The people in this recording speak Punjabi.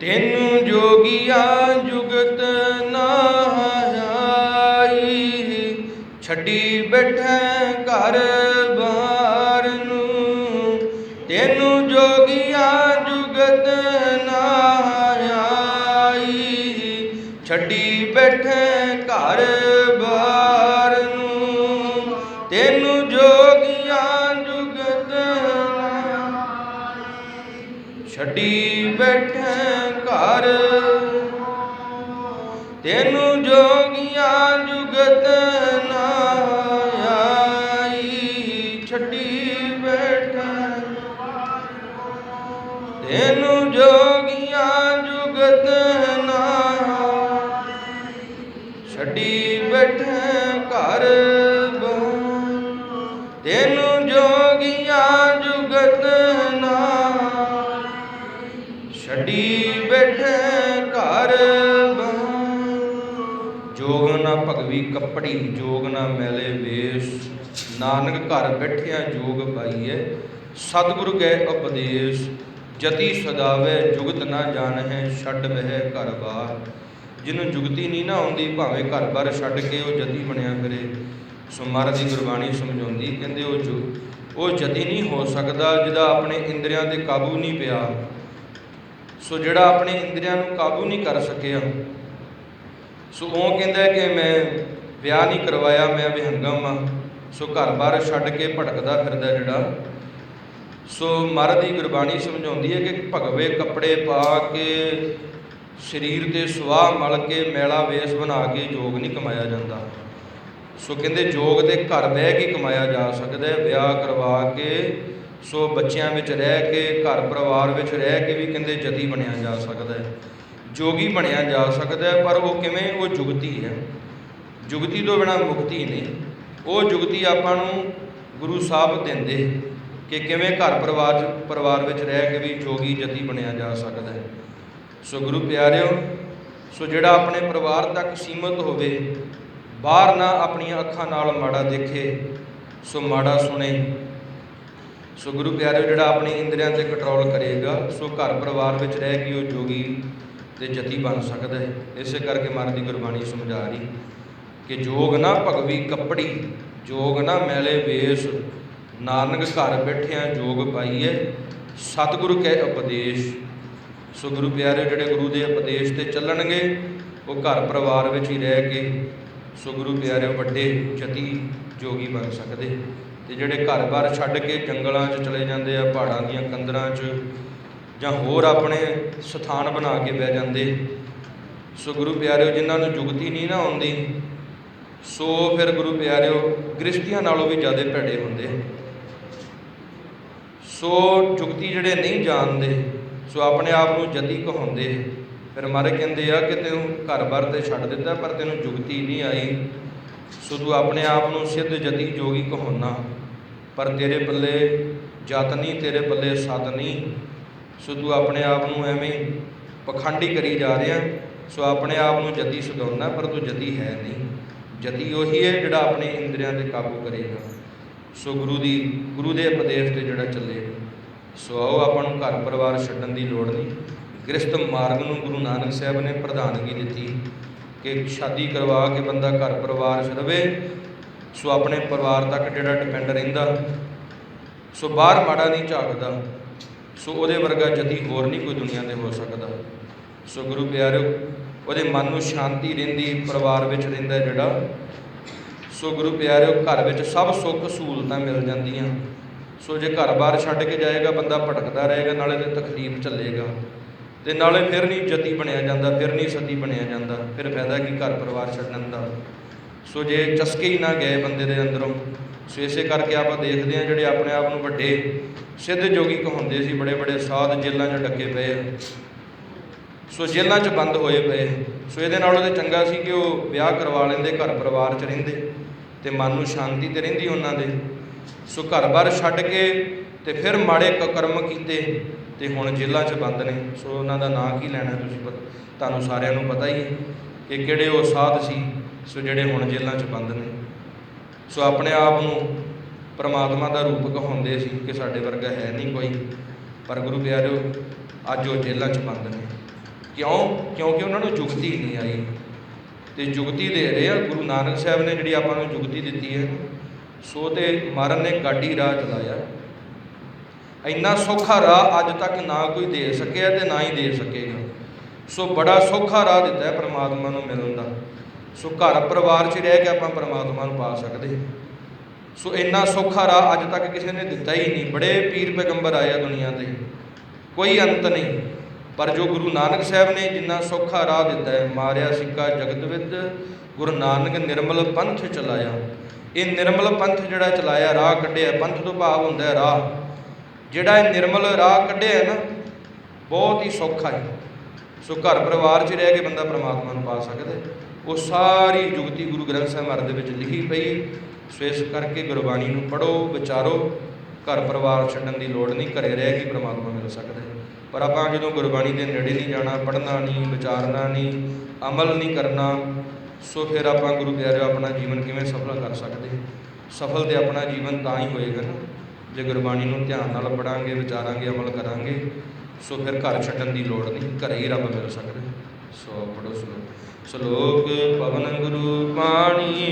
ਤੈਨੂੰ ਜੋਗੀਆ ਜੁਗਤ ਨਾ ਆਈ। ਛੱਡੀ ਬੈਠਾ ਘਰ ਬਾਰ ਨੂੰ। ਤੈਨੂੰ ਜੋਗੀਆ ਜੁਗਤ ਨਾ ਆਈ। ਛੱਡੀ ਬੈਠੇ ਘਰ ਬਾਰ ਨੂੰ। ਤੈਨੂੰ ਜੋਗੀਆਂ ਜੁਗਤ ਨਾ ਛੱਡੀ ਬੈਠ ਘਰ। ਤੈਨੂੰ ਜੋਗੀਆਂ ਜੁਗਤ ਨਾ ਆਈ, ਛੱਡੀ ਬੈਠੇ। ਤੈਨੂੰ ਜੋਗੀਆਂ ਜੁਗਤ ਨਾ ਛੱਡੀ ਬੈਠੇ ਘਰ ਤੈਨੂੰ ਜੋਗੀਆਂ ਜੁਗਤ ਨਾ ਛੱਡੀ ਘਰ ਜੋਗ ਨਾ ਭਗਵੀ ਕੱਪੜੀ, ਜੋਗ ਨਾ ਮੈਲੇ ਵੇਸ਼। ਨਾਨਕ ਘਰ ਬੈਠਿਆ ਜੋਗ ਪਾਈਐ। ਸਤਿਗੁਰੂ ਕੈ ਉਪਦੇਸ਼। ਜਤੀ ਸਦਾਵੇ, ਜੁਗਤ ਨਾ ਜਾਣਹਿ, ਛੱਡ ਬਹਿ ਘਰ ਬਾਰ ਜਿਹਨੂੰ ਜੁਗਤੀ ਨਹੀਂ ਨਾ ਆਉਂਦੀ, ਭਾਵੇਂ ਘਰ-ਬਾਰ ਛੱਡ ਕੇ ਉਹ ਜਤੀ ਬਣਿਆ ਫਿਰੇ। ਸੋ ਮਹਾਰਾਜ ਦੀ ਗੁਰਬਾਣੀ ਸਮਝਾਉਂਦੀ, ਕਹਿੰਦੇ ਉਹ ਜੋ ਉਹ ਜਤੀ ਨਹੀਂ ਹੋ ਸਕਦਾ, ਜਿਹਦਾ ਆਪਣੇ ਇੰਦਰੀਆਂ ਤੇ ਕਾਬੂ ਨਹੀਂ ਪਿਆ। ਸੋ ਜਿਹੜਾ ਆਪਣੇ ਇੰਦਰੀਆਂ ਨੂੰ ਕਾਬੂ ਨਹੀਂ ਕਰ ਸਕਿਆ, ਸੋ ਉਹ ਕਹਿੰਦਾ ਕਿ ਮੈਂ ਵਿਆਹ ਨਹੀਂ ਕਰਵਾਇਆ, ਮੈਂ ਵਿਹੰਗਮ ਆ ਸੋ ਘਰ-ਬਾਰ ਛੱਡ ਕੇ ਭਟਕਦਾ ਫਿਰਦਾ ਜਿਹੜਾ। ਸੋ ਮਹਾਰਾਜ ਦੀ ਗੁਰਬਾਣੀ ਸਮਝਾਉਂਦੀ ਹੈ ਕਿ ਭਗਵੇ ਕੱਪੜੇ ਪਾ ਕੇ ਸਰੀਰ ਤੇ ਸੁਆਹ ਮਲ ਕੇ ਮੈਲਾ ਵੇਸ਼ ਬਣਾ ਕੇ ਯੋਗ ਨਹੀਂ ਕਮਾਇਆ ਜਾਂਦਾ। ਸੋ ਕਹਿੰਦੇ ਯੋਗ ਦੇ ਘਰ ਬਹਿ ਕੇ ਕਮਾਇਆ ਜਾ ਸਕਦਾ ਹੈ, ਵਿਆਹ ਕਰਵਾ ਕੇ ਸੋ ਬੱਚਿਆਂ ਵਿੱਚ ਰਹਿ ਕੇ, ਘਰ ਪਰਿਵਾਰ ਵਿੱਚ ਰਹਿ ਕੇ ਵੀ ਕਹਿੰਦੇ ਜਤੀ ਬਣਿਆ ਜਾ ਸਕਦਾ ਹੈ, ਜੋਗੀ ਬਣਿਆ ਜਾ ਸਕਦਾ ਹੈ, ਪਰ ਉਹ ਕਿਵੇਂ? ਉਹ ਜੁਗਤੀ ਹੈ। ਜੁਗਤੀ ਤੋਂ ਬਿਨਾ ਮੁਕਤੀ ਨਹੀਂ। ਉਹ ਜੁਗਤੀ ਆਪਾਂ ਨੂੰ ਗੁਰੂ ਸਾਹਿਬ ਦਿੰਦੇ ਕਿ ਕਿਵੇਂ ਘਰ ਪਰਿਵਾਰ ਪਰਿਵਾਰ ਵਿੱਚ ਰਹਿ ਕੇ ਵੀ ਜੋਗੀ ਜਤੀ ਬਣਿਆ ਜਾ ਸਕਦਾ ਹੈ। ਸੋ ਗੁਰੂ ਪਿਆਰਿਓ, ਸੋ ਜਿਹੜਾ ਆਪਣੇ ਪਰਿਵਾਰ ਤੱਕ ਸੀਮਤ ਹੋਵੇ, ਬਾਹਰ ਨਾ ਆਪਣੀਆਂ ਅੱਖਾਂ ਨਾਲ ਮਾੜਾ ਦੇਖੇ, ਸੋ ਮਾੜਾ ਸੁਣੇ ਸੋ ਗੁਰੂ ਪਿਆਰਿਓ, ਜਿਹੜਾ ਆਪਣੀ ਇੰਦਰੀਆਂ ਤੇ ਕੰਟਰੋਲ ਕਰੇਗਾ, ਸੋ ਘਰ ਪਰਿਵਾਰ ਵਿੱਚ ਰਹਿ ਕੇ ਉਹ ਜੋਗੀ ਤੇ ਜਤੀ ਬਣ ਸਕਦਾ ਹੈ। ਇਸੇ ਕਰਕੇ ਮਨ ਦੀ ਗੁਰਬਾਣੀ ਸਮਝਾ ਰਹੀ ਕਿ ਜੋਗ ਨਾ ਭਗਵੀ ਕੱਪੜੀ, ਜੋਗ ਨਾ ਮੈਲੇ ਵੇਸ਼। ਨਾਨਕ ਘਰ ਬੈਠਿਆਂ ਜੋਗ ਪਾਈਏ ਸਤਿਗੁਰੂ ਕੈ ਉਪਦੇਸ਼। ਸੋ ਗੁਰੂ ਪਿਆਰੇ ਜਿਹੜੇ ਗੁਰੂ ਦੇ ਉਪਦੇਸ਼ ਤੇ ਚੱਲਣਗੇ, ਉਹ ਘਰ ਪਰਿਵਾਰ ਵਿੱਚ ਹੀ ਰਹਿ ਕੇ ਸੋ ਗੁਰੂ ਪਿਆਰੇ ਵੱਡੇ ਜਤੀ ਜੋਗੀ ਬਣ ਸਕਦੇ। ਤੇ ਜਿਹੜੇ ਘਰ-ਬਾਰ ਛੱਡ ਕੇ ਜੰਗਲਾਂ 'ਚ ਚਲੇ ਜਾਂਦੇ ਆ, ਪਹਾੜਾਂ ਦੀਆਂ ਕੰਦਰਾਂ 'ਚ ਜਾਂ ਹੋਰ ਆਪਣੇ ਸਥਾਨ ਬਣਾ ਕੇ ਬਹਿ ਜਾਂਦੇ। ਸੋ ਗੁਰੂ ਪਿਆਰਿਓ, ਜਿਨ੍ਹਾਂ ਨੂੰ ਜੁਗਤੀ ਨਹੀਂ ਨਾ ਆਉਂਦੀ, ਸੋ ਫਿਰ ਗੁਰੂ ਪਿਆਰਿਓ ਗ੍ਰਸਤੀਆਂ ਨਾਲੋਂ ਵੀ ਜ਼ਿਆਦਾ ਭੈੜੇ ਹੁੰਦੇ। ਸੋ ਜੁਗਤੀ ਜਿਹੜੇ ਨਹੀਂ ਜਾਣਦੇ, ਸੋ ਆਪਣੇ ਆਪ ਨੂੰ ਜਤੀ ਕਹਾਉਂਦੇ। ਫਿਰ ਮਾਰੇ ਕਹਿੰਦੇ ਆ ਕਿ ਤੈਨੂੰ ਘਰ-ਬਾਰ ਤੇ ਛੱਡ ਦਿੱਤਾ, ਪਰ ਤੈਨੂੰ ਜੁਗਤੀ ਨਹੀਂ ਆਈ। ਸੋ ਤੂੰ ਆਪਣੇ ਆਪ ਨੂੰ ਸਿੱਧ ਜਤੀ ਜੋਗੀ ਕਹਾਉਣਾ ਪਰ ਤੇਰੇ ਪੱਲੇ ਜਤ ਨਹੀਂ, ਤੇਰੇ ਪੱਲੇ ਸਤ ਨਹੀਂ। ਸੋ ਤੂੰ ਆਪਣੇ ਆਪ ਨੂੰ ਐਵੇਂ ਹੀ ਪਖੰਡੀ ਕਰੀ ਜਾ ਰਿਹਾ ਸੋ ਆਪਣੇ ਆਪ ਨੂੰ ਜਤੀ ਸਦਾਉਣਾ ਪਰ ਤੂੰ ਜਤੀ ਹੈ ਨਹੀਂ। ਜਤੀ ਉਹੀ ਹੈ ਜਿਹੜਾ ਆਪਣੇ ਇੰਦਰੀਆਂ ਤੇ ਕਾਬੂ ਕਰੇਗਾ। ਸੋ ਗੁਰੂ ਦੀ, ਗੁਰੂ ਦੇ ਉਪਦੇਸ਼ ਤੇ ਜਿਹੜਾ ਚੱਲੇਗਾ ਸੋ ਆਓ ਆਪਾਂ ਨੂੰ ਘਰ ਪਰਿਵਾਰ ਛੱਡਣ ਦੀ ਲੋੜ ਨਹੀਂ। ਗ੍ਰਸਤ ਮਾਰਗ ਨੂੰ ਗੁਰੂ ਨਾਨਕ ਸਾਹਿਬ ਨੇ ਪ੍ਰਧਾਨਗੀ ਦਿੱਤੀ। ਕਿ ਸ਼ਾਦੀ ਕਰਵਾ ਕੇ ਬੰਦਾ ਘਰ ਪਰਿਵਾਰ 'ਚ ਰਵੇ, ਸੋ ਆਪਣੇ ਪਰਿਵਾਰ ਤੱਕ ਜਿਹੜਾ ਡਿਪੈਂਡ ਰਹਿੰਦਾ। ਸੋ ਬਾਹਰ ਮਾੜਾ ਨਹੀਂ ਝਾਕਦਾ, ਸੋ ਉਹਦੇ ਵਰਗਾ ਜਤੀ ਹੋਰ ਨਹੀਂ ਕੋਈ ਦੁਨੀਆ ਤੇ ਹੋ ਸਕਦਾ। ਸੋ ਗੁਰੂ ਪਿਆਰਿਓ, ਉਹਦੇ ਮਨ ਨੂੰ ਸ਼ਾਂਤੀ ਰਹਿੰਦੀ, ਪਰਿਵਾਰ ਵਿੱਚ ਰਹਿੰਦਾ ਜਿਹੜਾ, ਸੋ ਗੁਰੂ ਪਿਆਰਿਓ, ਘਰ ਵਿੱਚ ਸਭ ਸੁੱਖ ਸਹੂਲਤਾਂ ਮਿਲ ਜਾਂਦੀਆਂ। ਸੋ ਜੇ ਘਰ-ਬਾਰ ਛੱਡ ਕੇ ਜਾਏਗਾ, ਬੰਦਾ ਭਟਕਦਾ ਰਹੇਗਾ, ਨਾਲੇ ਤੇ ਤਕਲੀਫ ਚੱਲੇਗਾ ਤੇ ਨਾਲੇ ਫਿਰ ਨਹੀਂ ਜਤੀ ਬਣਿਆ ਜਾਂਦਾ, ਫਿਰ ਨਹੀਂ ਸਤੀ ਬਣਿਆ ਜਾਂਦਾ। ਫਿਰ ਫਾਇਦਾ ਕੀ ਘਰ ਪਰਿਵਾਰ ਛੱਡਣ ਦਾ? ਸੋ ਜੇ ਚਸਕੇ ਹੀ ਨਾ ਗਏ ਬੰਦੇ ਦੇ ਅੰਦਰੋਂ, ਸੋ ਇਸੇ ਕਰਕੇ ਆਪਾਂ ਦੇਖਦੇ ਹਾਂ ਜਿਹੜੇ ਆਪਣੇ ਆਪ ਨੂੰ ਵੱਡੇ ਸਿੱਧ ਜੋਗੀ ਕਹਾਉਂਦੇ ਸੀ, ਬੜੇ ਬੜੇ ਸਾਧ ਜੇਲਾਂ 'ਚ ਡੱਕੇ ਪਏ ਆ। ਸੋ ਜੇਲਾਂ 'ਚ ਬੰਦ ਹੋਏ ਪਏ ਸੋ ਇਹਦੇ ਨਾਲੋਂ ਤੇ ਚੰਗਾ ਸੀ ਕਿ ਉਹ ਵਿਆਹ ਕਰਵਾ ਲੈਂਦੇ, ਘਰ ਪਰਿਵਾਰ 'ਚ ਰਹਿੰਦੇ ਤੇ ਮਨ ਨੂੰ ਸ਼ਾਂਤੀ ਤੇ ਰਹਿੰਦੀ ਉਹਨਾਂ ਦੇ। ਸੋ ਘਰ-ਬਾਰ ਛੱਡ ਕੇ ਤੇ ਫਿਰ ਮਾੜੇ ਕਰਮ ਕੀਤੇ। ਤੇ ਹੁਣ ਜੇਲ੍ਹਾਂ 'ਚ ਬੰਦ ਨੇ, ਸੋ ਉਹਨਾਂ ਦਾ ਨਾਂ ਕੀ ਲੈਣਾ ਤੁਸੀਂ ਪਤ- ਤੁਹਾਨੂੰ ਸਾਰਿਆਂ ਨੂੰ ਪਤਾ ਹੀ ਹੈ ਕਿ ਕਿਹੜੇ ਉਹ ਸਾਧ ਸੀ, ਸੋ ਜਿਹੜੇ ਹੁਣ ਜੇਲ੍ਹਾਂ 'ਚ ਬੰਦ ਨੇ। ਸੋ ਆਪਣੇ ਆਪ ਨੂੰ ਪਰਮਾਤਮਾ ਦਾ ਰੂਪ ਕਹਾਉਂਦੇ ਸੀ ਕਿ ਸਾਡੇ ਵਰਗਾ ਹੈ ਨਹੀਂ ਕੋਈ, ਪਰ ਗੁਰੂ ਪਿਆਰਿਓ, ਅੱਜ ਉਹ ਜੇਲ੍ਹਾਂ 'ਚ ਬੰਦ ਨੇ। ਕਿਉਂ? ਕਿਉਂਕਿ ਉਹਨਾਂ ਨੂੰ ਜੁਗਤੀ ਨਹੀਂ ਆਈ। ਤੇ ਜੁਗਤੀ ਦੇ ਰਹੇ ਆ, ਗੁਰੂ ਨਾਨਕ ਸਾਹਿਬ ਨੇ ਜਿਹੜੀ ਆਪਾਂ ਨੂੰ ਜੁਗਤੀ ਦਿੱਤੀ ਹੈ, ਸੋ ਤੇ ਮਰਨ ਨੇ ਗਾਡੀ ਰਾਹ ਚਲਾਇਆ। ਇੰਨਾ ਸੌਖਾ ਰਾਹ ਅੱਜ ਤੱਕ ਨਾ ਕੋਈ ਦੇ ਸਕਿਆ ਤੇ ਨਾ ਹੀ ਦੇ ਸਕੇਗਾ। ਸੋ ਬੜਾ ਸੌਖਾ ਰਾਹ ਦਿੱਤਾ ਹੈ ਪ੍ਰਮਾਤਮਾ ਨੂੰ ਮਿਲਣ ਦਾ। ਸੋ ਘਰ ਪਰਿਵਾਰ 'ਚ ਰਹਿ ਕੇ ਆਪਾਂ ਪ੍ਰਮਾਤਮਾ ਨੂੰ ਪਾ ਸਕਦੇ ਹਾਂ। ਸੋ ਇੰਨਾ ਸੌਖਾ ਰਾਹ ਅੱਜ ਤੱਕ ਕਿਸੇ ਨੇ ਦਿੱਤਾ ਹੀ ਨਹੀਂ। ਬੜੇ ਪੀਰ ਪੈਗੰਬਰ ਆਏ ਆ ਦੁਨੀਆ ਤੇ। ਕੋਈ ਅੰਤ ਨਹੀਂ। ਪਰ ਜੋ ਗੁਰੂ ਨਾਨਕ ਸਾਹਿਬ ਨੇ ਜਿੰਨਾ ਸੌਖਾ ਰਾਹ ਦਿੱਤਾ ਹੈ, ਮਾਰਿਆ ਸਿੱਕਾ ਜਗਤ ਵਿੱਚ, ਗੁਰੂ ਨਾਨਕ ਨਿਰਮਲ ਪੰਥ ਚਲਾਇਆ। ਇਹ ਨਿਰਮਲ ਪੰਥ ਜਿਹੜਾ ਚਲਾਇਆ, ਰਾਹ ਕੱਢਿਆ, ਪੰਥ ਤੋਂ ਭਾਵ ਹੁੰਦਾ ਹੈ ਰਾਹ। ਜਿਹੜਾ ਇਹ ਨਿਰਮਲ ਰਾਹ ਕੱਢਿਆ ਨਾ, ਬਹੁਤ ਹੀ ਸੌਖਾ ਹੈ। ਸੋ ਘਰ ਪਰਿਵਾਰ 'ਚ ਰਹਿ ਕੇ ਬੰਦਾ ਪ੍ਰਮਾਤਮਾ ਨੂੰ ਪਾ ਸਕਦਾ ਉਹ ਸਾਰੀ ਜੁਗਤੀ ਗੁਰੂ ਗ੍ਰੰਥ ਸਾਹਿਬ ਮਹਾਰਾਜ ਦੇ ਵਿੱਚ ਲਿਖੀ ਪਈ, ਸੋ ਇਸ ਕਰਕੇ ਗੁਰਬਾਣੀ ਨੂੰ ਪੜੋ ਵਿਚਾਰੋ। ਘਰ ਪਰਿਵਾਰ ਛੱਡਣ ਦੀ ਲੋੜ ਨਹੀਂ, ਘਰੇ ਰਹਿ ਕੇ ਪ੍ਰਮਾਤਮਾ ਮਿਲ ਸਕਦਾ ਪਰ ਆਪਾਂ ਜਦੋਂ ਗੁਰਬਾਣੀ ਦੇ ਨੇੜੇ ਨਹੀਂ ਜਾਣਾ, ਪੜ੍ਹਨਾ ਨਹੀਂ, ਵਿਚਾਰਨਾ ਨਹੀਂ, ਅਮਲ ਨਹੀਂ ਕਰਨਾ, ਸੋ ਫਿਰ ਆਪਾਂ ਗੁਰੂ ਪਿਆਰਿਓ ਆਪਣਾ ਜੀਵਨ ਕਿਵੇਂ ਸਫਲ ਕਰ ਸਕਦੇ ਸਫਲ ਤੇ ਆਪਣਾ ਜੀਵਨ ਤਾਂ ਹੀ ਹੋਏਗਾ ਨਾ। ਜੇ ਗੁਰਬਾਣੀ ਨੂੰ ਧਿਆਨ ਨਾਲ ਪੜਾਂਗੇ, ਵਿਚਾਰਾਂਗੇ, ਅਮਲ ਕਰਾਂਗੇ, ਸੋ ਫਿਰ ਘਰ ਛੱਡਣ ਦੀ ਲੋੜ ਨਹੀਂ, ਘਰੇ ਹੀ ਰੱਬ ਮਿਲ ਸਕਦਾ ਸੋ ਪੜੋ ਸਲੋਕ ਸਲੋਕ ਪਵਨ ਗੁਰੂ ਪਾਣੀ